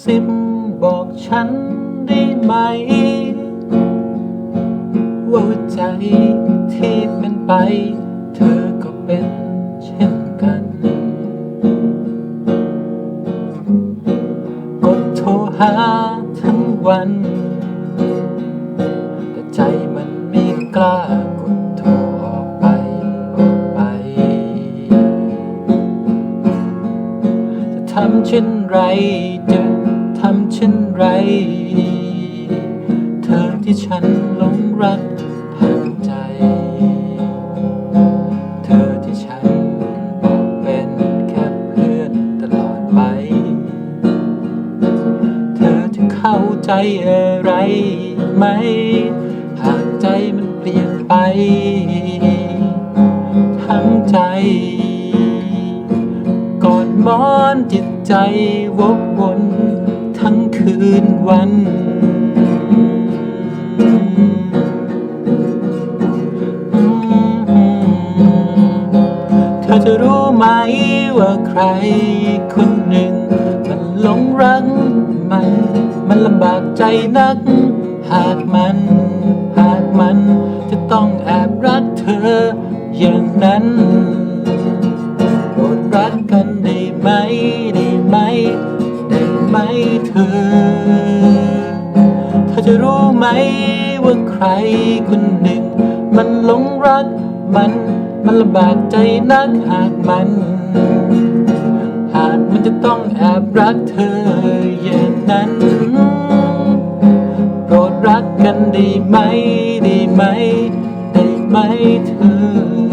ซิบบอกฉันได้ไหม ว่าใจที่เป็นไป เธอก็เป็นเช่นกัน กดโทรหาทั้งวัน ทำเช่นไร จะทำเช่นไรเธอที่ฉันหลงรักพังใจ เธอที่ฉันบอกเป็นแค่เพื่อนตลอดไป เธอจะเข้าใจอะไรไหม หากใจมันเปลี่ยนไป ทั้งใจ มอนจิตใจวกวนทั้งคืนวัน เธอจะรู้ไหมว่าใครคนหนึ่ง มันหลงรักมัน มันลำบากใจนัก หากมัน หากมันจะต้องแอบรักเธออย่างนั้น ได้ไหมได้ไหมได้ไหมเธอ เธอจะรู้ไหมว่าใครคนหนึ่ง มันหลงรักมัน มันลำบากใจนักหากมัน หากมันจะต้องแอบรักเธออย่างนั้นโปรดรักกันได้ไหมได้ไหมได้ไหมเธอ